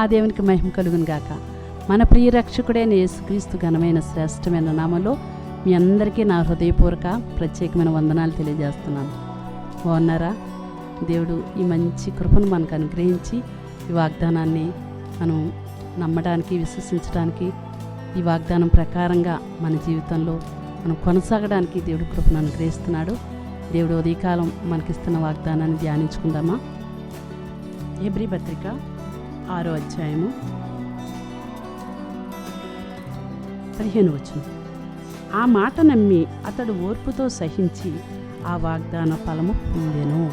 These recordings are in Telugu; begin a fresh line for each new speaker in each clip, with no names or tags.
ఆ దేవునికి మహిమ కలుగును గాక. మన ప్రియ రక్షకుడైన యేసుక్రీస్తు ఘనమైన శ్రేష్టమైన నామలో మీ అందరికీ నా హృదయపూర్వక ప్రత్యేకమైన వందనాలు తెలియజేస్తున్నాను. బాగున్నారా? దేవుడు ఈ మంచి కృపను మనకు అనుగ్రహించి ఈ వాగ్దానాన్ని మనం నమ్మడానికి విశ్వసించడానికి ఈ వాగ్దానం ప్రకారంగా మన జీవితంలో మనం కొనసాగడానికి దేవుడు కృపను అనుగ్రహిస్తున్నాడు. దేవుడు ఉదయకాలం మనకిస్తున్న వాగ్దానాన్ని ధ్యానించుకుందామా? ఎబ్రి పత్రిక ఆరో అధ్యాయము పదిహేను వచ్చును ఆ మాట నమ్మి అతడు ఓర్పుతో సహించి ఆ వాగ్దాన ఫలము పొందెను.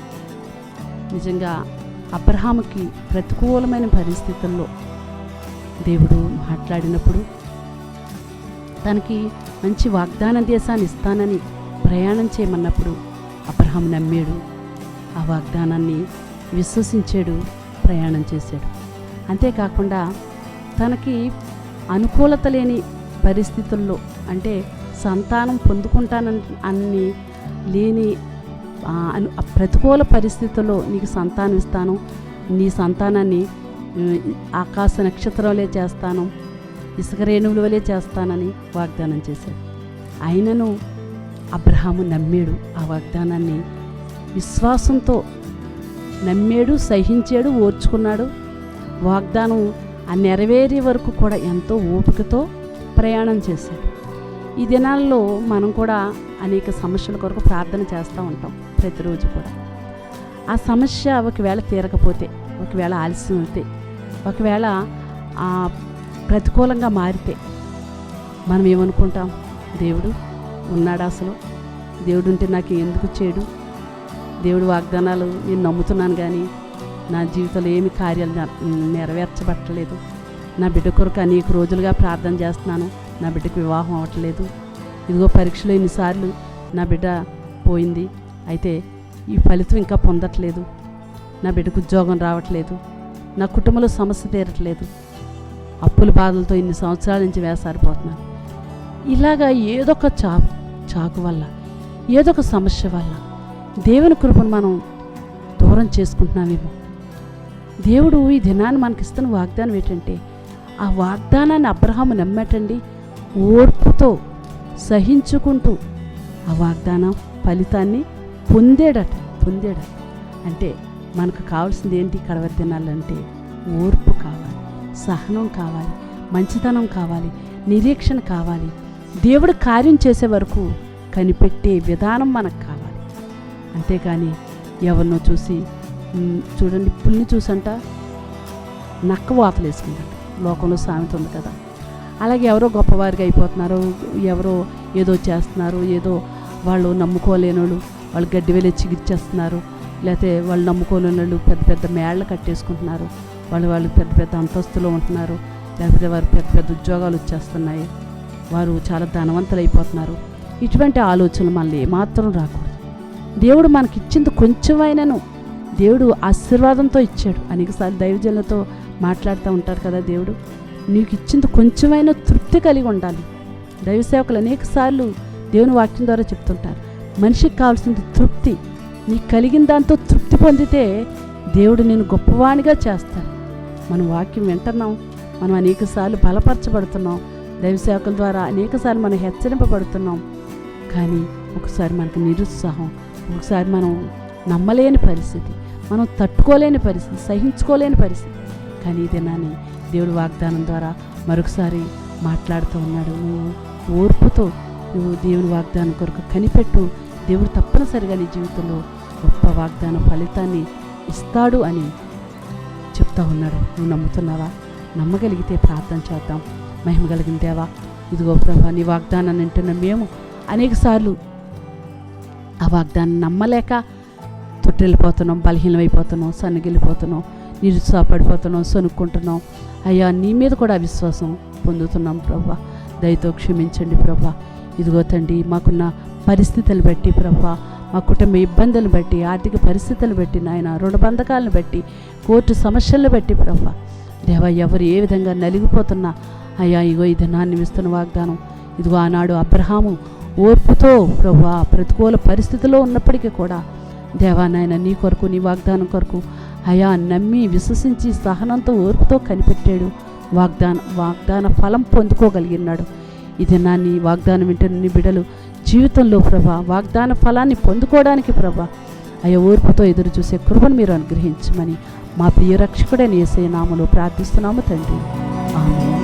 నిజంగా అబ్రహాముకి ప్రతికూలమైన పరిస్థితుల్లో దేవుడు మాట్లాడినప్పుడు తనకి మంచి వాగ్దాన దేశాన్ని ఇస్తానని ప్రయాణం చేయమన్నప్పుడు అబ్రహాం నమ్మాడు. ఆ వాగ్దానాన్ని విశ్వసించాడు ప్రయాణం చేశాడు. అంతేకాకుండా తనకి అనుకూలత లేని పరిస్థితుల్లో అంటే సంతానం పొందుకుంటానని అన్ని లేని అను- ప్రతికూల పరిస్థితుల్లో నీకు సంతానం ఇస్తాను నీ సంతానాన్ని ఆకాశ నక్షత్రం వలె చేస్తాను ఇసుక రేణువుల వలె చేస్తానని వాగ్దానం చేశాడు. అయినను అబ్రహాము నమ్మాడు. ఆ వాగ్దానాన్ని విశ్వాసంతో నమ్మాడు సహించాడు ఓర్చుకున్నాడు. వాగ్దానం ఆ నెరవేరే వరకు కూడా ఎంతో ఓపికతో ప్రయాణం చేశాడు ఈ దినాల్లో మనం కూడా అనేక సమస్యల కొరకు ప్రార్థన చేస్తూ ఉంటాం ప్రతిరోజు కూడా. ఆ సమస్య ఒకవేళ తీరకపోతే ఒకవేళ ఆలస్యం అయితే ఒకవేళ ఆ ప్రతికూలంగా మారితే మనం ఏమనుకుంటాం? దేవుడు ఉన్నాడా అసలు. దేవుడు ఉంటే నాకు ఎందుకు చేయడు దేవుడు వాగ్దానాలు నేను నమ్ముతున్నాను కానీ నా జీవితంలో ఏమి కార్యాలు నెరవేర్చబట్టలేదు. నా బిడ్డ కొరకు అనేక రోజులుగా ప్రార్థన చేస్తున్నాను. నా బిడ్డకు వివాహం అవ్వట్లేదు. ఇదిగో పరీక్షలో ఎన్నిసార్లు నా బిడ్డ పోయింది. అయితే ఈ ఫలితం ఇంకా పొందట్లేదు. నా బిడ్డకు ఉద్యోగం రావట్లేదు. నా కుటుంబంలో సమస్య తీరట్లేదు. అప్పుల బాధలతో ఇన్ని సంవత్సరాల నుంచి వేసారిపోతున్నాను. ఇలాగా ఏదొక చాకు చాకు వల్ల ఏదొక సమస్య వల్ల దేవుని కృపను మనం దూరం చేసుకుంటున్నామేమో. దేవుడు ఈ దినాన్ని మనకి ఇస్తున్న వాగ్దానం ఏంటంటే ఆ వాగ్దానాన్ని అబ్రహాము నమ్మటండి ఓర్పుతో సహించుకుంటూ ఆ వాగ్దానం ఫలితాన్ని పొందాడట పొందేడట. అంటే మనకు కావాల్సింది ఏంటి? కడవరి దినాలంటే ఓర్పు కావాలి సహనం కావాలి మంచితనం కావాలి నిరీక్షణ కావాలి. దేవుడు కార్యం చేసే వరకు కనిపెట్టే విధానం మనకు కావాలి. అంతేకాని ఎవరినో చూసి చూడండి పుల్ని చూసంట నక్క వాతలు వేసుకుందంట. లోకంలో సామెత ఉంది కదా. అలాగే ఎవరో గొప్పవారిగా అయిపోతున్నారు ఎవరో ఏదో చేస్తున్నారు ఏదో వాళ్ళు నమ్ముకోలేని వాళ్ళు వాళ్ళు గడ్డి వెళ్ళి చిగిర్చేస్తున్నారు లేకపోతే వాళ్ళు నమ్ముకోలేని వాళ్ళు పెద్ద పెద్ద మేళ్ళు కట్టేసుకుంటున్నారు వాళ్ళు వాళ్ళు పెద్ద పెద్ద అంతస్తులో ఉంటున్నారు లేకపోతే వారు పెద్ద పెద్ద ఉద్యోగాలు వచ్చేస్తున్నాయి వారు చాలా ధనవంతులు అయిపోతున్నారు. ఇటువంటి ఆలోచనలు మనల్ని ఏమాత్రం రాకూడదు. దేవుడు మనకి ఇచ్చింది కొంచెమైనను దేవుడు ఆశీర్వాదంతో ఇచ్చాడు. అనేకసార్లు దైవజనులతో మాట్లాడుతూ ఉంటారు కదా దేవుడు. నీకు ఇచ్చింది కొంచెమైనా తృప్తి కలిగి ఉండాలి. దైవ సేవకులు అనేకసార్లు దేవుని వాక్యం ద్వారా చెప్తుంటారు. మనిషికి కావాల్సింది తృప్తి. నీకు కలిగిన దాంతో తృప్తి పొందితే దేవుడు నేను గొప్పవాణిగా చేస్తాను మనం వాక్యం వింటున్నాం. మనం అనేకసార్లు బలపరచబడుతున్నాం. దైవ సేవకుల ద్వారా అనేకసార్లు మనం హెచ్చరింపబడుతున్నాం. కానీ ఒకసారి మనకు నిరుత్సాహం. ఒకసారి మనం నమ్మలేని పరిస్థితి. మనం తట్టుకోలేని పరిస్థితి సహించుకోలేని పరిస్థితి. కానీ ఈ దినాన్ని దేవుడు వాగ్దానం ద్వారా మరొకసారి మాట్లాడుతూ ఉన్నాడు. నువ్వు ఓర్పుతో నువ్వు దేవుని వాగ్దానం కొరకు కనిపెట్టు. దేవుడు తప్పనిసరిగా నీ జీవితంలో గొప్ప వాగ్దాన ఫలితాన్ని ఇస్తాడు అని చెప్తా ఉన్నాడు. నువ్వు నమ్ముతున్నావా? నమ్మగలిగితే ప్రార్థన చేద్దాం. మహిమ కలిగిన దేవా ఇదిగో ప్రభా నీ వాగ్దానాన్ని వింటున్న మేము అనేకసార్లు ఆ వాగ్దాన్ని నమ్మలేక తొట్టెళ్ళిపోతున్నాం బలహీనమైపోతున్నాం సన్నగిల్లిపోతున్నాం నిరుత్సాహపడిపోతున్నాం సనుక్కుంటున్నాం అయ్యా నీ మీద కూడా విశ్వాసం పొందుతున్నాం ప్రభా. దయతో క్షమించండి ప్రభా. ఇదిగో తండ్రి మాకున్న పరిస్థితులు బట్టి ప్రభా మా కుటుంబ ఇబ్బందులు బట్టి ఆర్థిక పరిస్థితులు బట్టి నాయన రుణబంధకాలను బట్టి కోర్టు సమస్యలను బట్టి ప్రభా. దేవా ఎవరు ఏ విధంగా నలిగిపోతున్నా అయ్యా ఇగో ఈ దినాన్ని ఇస్తున్న వాగ్దానం. ఇదిగో ఆనాడు అబ్రహాము ఓర్పుతో ప్రభా ప్రతికూల పరిస్థితిలో ఉన్నప్పటికీ కూడా దేవా నాయన నీ కొరకు నీ వాగ్దానం కొరకు అయా నమ్మి విశ్వసించి సహనంతో ఓర్పుతో కనిపెట్టాడు. వాగ్దాన వాగ్దాన ఫలం పొందుకోగలిగినాడు. ఇది నా నీ వాగ్దానం వింటున్న నీ బిడలు జీవితంలో ప్రభా వాగ్దాన ఫలాన్ని పొందుకోవడానికి ప్రభా అయ్యా ఓర్పుతో ఎదురు చూసే కృపను మీరు అనుగ్రహించమని మా ప్రియ రక్షకుడైన యేసయ్య నామలో ప్రార్థిస్తున్నాము తండ్రి. ఆమె